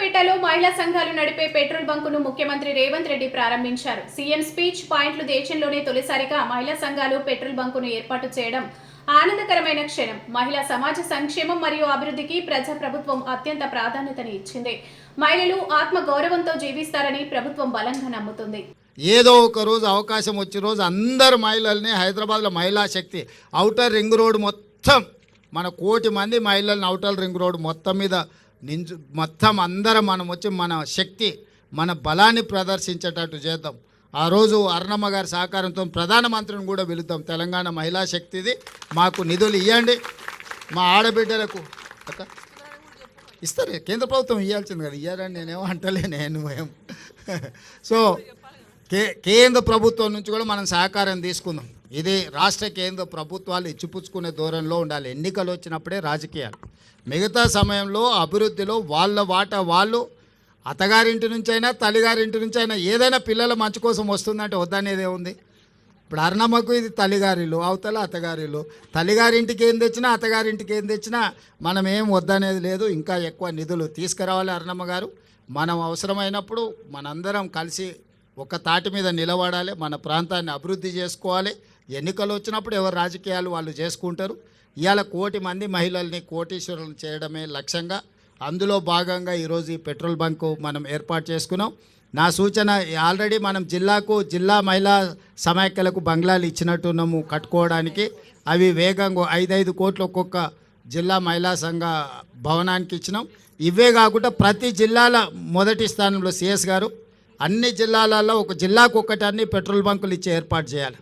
మహిళా సంఘాలు నడిపే పెట్రోల్ బంకును ముఖ్యమంత్రి రేవంత్ రెడ్డి ప్రారంభించారు. సీఎం స్పీచ్ పాయింట్లు దేశంలోనే తొలిసారిగా మహిళా సంఘాలు పెట్రోల్ బంకును ఏర్పాటు చేయడం ఆనందకరమైన క్షణం. మహిళా సమాజ సంక్షేమం మరియు అభివృద్ధికి ప్రజా ప్రభుత్వం అత్యంత ప్రాధాన్యతని ఇచ్చింది. మహిళలు ఆత్మ గౌరవంతో జీవిస్తారని ప్రభుత్వం బలంగా నమ్ముతుంది. ఏదో ఒక రోజు అవకాశం వచ్చే రోజు అందరు మహిళల్ని హైదరాబాద్లో మహిళా శక్తి అవుటర్ రింగ్ రోడ్ మొత్తం మన కోటి మంది మహిళల్ని అవుటర్ రింగ్ రోడ్ మొత్తం మీద నించు మొత్తం అందరం మనం వచ్చి మన శక్తి మన బలాన్ని ప్రదర్శించేటట్టు చేద్దాం. ఆ రోజు అరుణమ్మ గారి సహకారంతో ప్రధానమంత్రిని కూడా పిలుద్దాం. తెలంగాణ మహిళా శక్తిది. మాకు నిధులు ఇవ్వండి మా ఆడబిడ్డలకు అక్క ఇస్తారు? కేంద్ర ప్రభుత్వం ఇవ్వాల్సింది కదా. ఇయ్యారని నేనేమో అంటలే నేను ఏం. సో కే కేంద్ర ప్రభుత్వం నుంచి కూడా మనం సహకారం తీసుకుందాం. ఇది రాష్ట్ర కేంద్ర ప్రభుత్వాలు ఇచ్చిపుచ్చుకునే దూరంలో ఉండాలి. ఎన్నికలు వచ్చినప్పుడే రాజకీయాలు. మిగతా సమయంలో అభివృద్ధిలో వాళ్ళ వాట వాళ్ళు అత్తగారింటి నుంచి అయినా తల్లిగారింటి నుంచి అయినా ఏదైనా పిల్లల మంచి కోసం వస్తుందంటే వద్దనేదే ఉంది. ఇప్పుడు అరుణమ్మకు ఇది తల్లిగారిలు అవతల అత్తగారిలు తల్లిగారింటికి ఏం తెచ్చినా అత్తగారింటికి ఏం తెచ్చినా మనం ఏం వద్దనేది లేదు. ఇంకా ఎక్కువ నిధులు తీసుకురావాలి అరుణమ్మ గారు. మనం అవసరమైనప్పుడు మనందరం కలిసి ఒక తాటి మీద నిలబడాలి. మన ప్రాంతాన్ని అభివృద్ధి చేసుకోవాలి. ఎన్నికలు వచ్చినప్పుడు ఎవరు రాజకీయాలు వాళ్ళు చేసుకుంటారు? ఇవాళ కోటి మంది మహిళల్ని కోటీశ్వరులను చేయడమే లక్ష్యంగా అందులో భాగంగా ఈరోజు ఈ పెట్రోల్ బంకు మనం ఏర్పాటు చేసుకున్నాం. నా సూచన ఆల్రెడీ మనం జిల్లాకు జిల్లా మహిళా సమాఖ్యలకు బంగ్లాలు ఇచ్చినట్టున్నాము కట్టుకోవడానికి. అవి వేగంగా ఐదైదు కోట్లు ఒక్కొక్క జిల్లా మహిళా సంఘ భవనానికి ఇచ్చినాం. ఇవే కాకుండా ప్రతి జిల్లాల మొదటి స్థానంలో సిఎస్ గారు అన్ని జిల్లాలలో ఒక జిల్లాకు ఒకటి అన్ని పెట్రోల్ బంకులు ఇచ్చి ఏర్పాటు చేయాలి.